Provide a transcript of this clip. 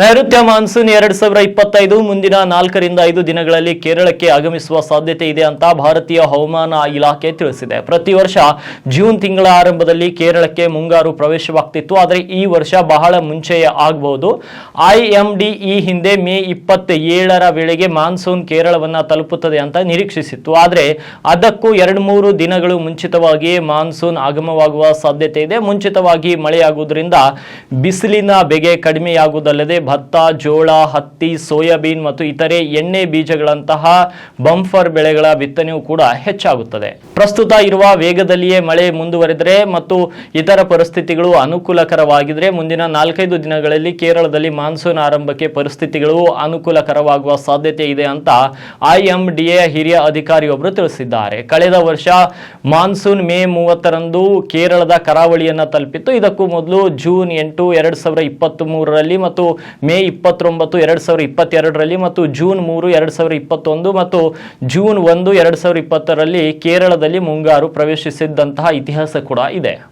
ನೈಋತ್ಯ ಮಾನ್ಸೂನ್ ಎರಡ್ ಸಾವಿರ ಇಪ್ಪತ್ತೈದು ಮುಂದಿನ ನಾಲ್ಕರಿಂದ ಐದು ದಿನಗಳಲ್ಲಿ ಕೇರಳಕ್ಕೆ ಆಗಮಿಸುವ ಸಾಧ್ಯತೆ ಇದೆ ಅಂತ ಭಾರತೀಯ ಹವಾಮಾನ ಇಲಾಖೆ ತಿಳಿಸಿದೆ. ಪ್ರತಿ ವರ್ಷ ಜೂನ್ ತಿಂಗಳ ಆರಂಭದಲ್ಲಿ ಕೇರಳಕ್ಕೆ ಮುಂಗಾರು ಪ್ರವೇಶವಾಗ್ತಿತ್ತು. ಆದರೆ ಈ ವರ್ಷ ಬಹಳ ಮುಂಚೆಯೇ ಆಗಬಹುದು ಐಎಂಡಿ ಈ ಹಿಂದೆ ಮೇ ಇಪ್ಪತ್ತ ಏಳರ ವೇಳೆಗೆ ಮಾನ್ಸೂನ್ ಕೇರಳವನ್ನು ತಲುಪುತ್ತದೆ ಅಂತ ನಿರೀಕ್ಷಿಸಿತ್ತು. ಆದರೆ ಅದಕ್ಕೂ ಎರಡು ಮೂರು ದಿನಗಳು ಮುಂಚಿತವಾಗಿ ಮಾನ್ಸೂನ್ ಆಗಮವಾಗುವ ಸಾಧ್ಯತೆ ಇದೆ. ಮುಂಚಿತವಾಗಿ ಮಳೆಯಾಗುವುದರಿಂದ ಬಿಸಿಲಿನ ಬೆಗೆ ಕಡಿಮೆಯಾಗುವುದಲ್ಲದೆ ಭತ್ತ, ಜೋಳ, ಹತ್ತಿ, ಸೋಯಾಬೀನ್ ಮತ್ತು ಇತರೆ ಎಣ್ಣೆ ಬೀಜಗಳಂತಹ ಬಂಫರ್ ಬೆಳೆಗಳ ಬಿತ್ತನೆಯು ಕೂಡ ಹೆಚ್ಚಾಗುತ್ತದೆ. ಪ್ರಸ್ತುತ ಇರುವ ವೇಗದಲ್ಲಿಯೇ ಮಳೆ ಮುಂದುವರೆದರೆ ಮತ್ತು ಇತರ ಪರಿಸ್ಥಿತಿಗಳು ಅನುಕೂಲಕರವಾಗಿದ್ರೆ ಮುಂದಿನ ನಾಲ್ಕೈದು ದಿನಗಳಲ್ಲಿ ಕೇರಳದಲ್ಲಿ ಮಾನ್ಸೂನ್ ಆರಂಭಕ್ಕೆ ಪರಿಸ್ಥಿತಿಗಳು ಅನುಕೂಲಕರವಾಗುವ ಸಾಧ್ಯತೆ ಇದೆ ಅಂತ ಐಎಂಡಿಎ ಹಿರಿಯ ಅಧಿಕಾರಿಯೊಬ್ಬರು ತಿಳಿಸಿದ್ದಾರೆ. ಕಳೆದ ವರ್ಷ ಮಾನ್ಸೂನ್ ಮೇ ಮೂವತ್ತರಂದು ಕೇರಳದ ಕರಾವಳಿಯನ್ನು ತಲುಪಿತ್ತು. ಇದಕ್ಕೂ ಮೊದಲು ಜೂನ್ ಎಂಟು, ಎರಡು ಸಾವಿರದ ಇಪ್ಪತ್ತ್ ಮೂರರಲ್ಲಿ ಮತ್ತು ಮೇ ಇಪ್ಪತ್ತೊಂಬತ್ತು, ಎರಡು ಸಾವಿರದ ಇಪ್ಪತ್ತೆರಡರಲ್ಲಿ ಮತ್ತು ಜೂನ್ ಮೂರು, ಎರಡು ಸಾವಿರದ ಇಪ್ಪತ್ತೊಂದು ಮತ್ತು ಜೂನ್ ಒಂದು, ಎರಡು ಸಾವಿರದ ಇಪ್ಪತ್ತರಲ್ಲಿ ಕೇರಳದಲ್ಲಿ ಮುಂಗಾರು ಪ್ರವೇಶಿಸಿದ್ದಂತಹ ಇತಿಹಾಸ ಕೂಡ ಇದೆ.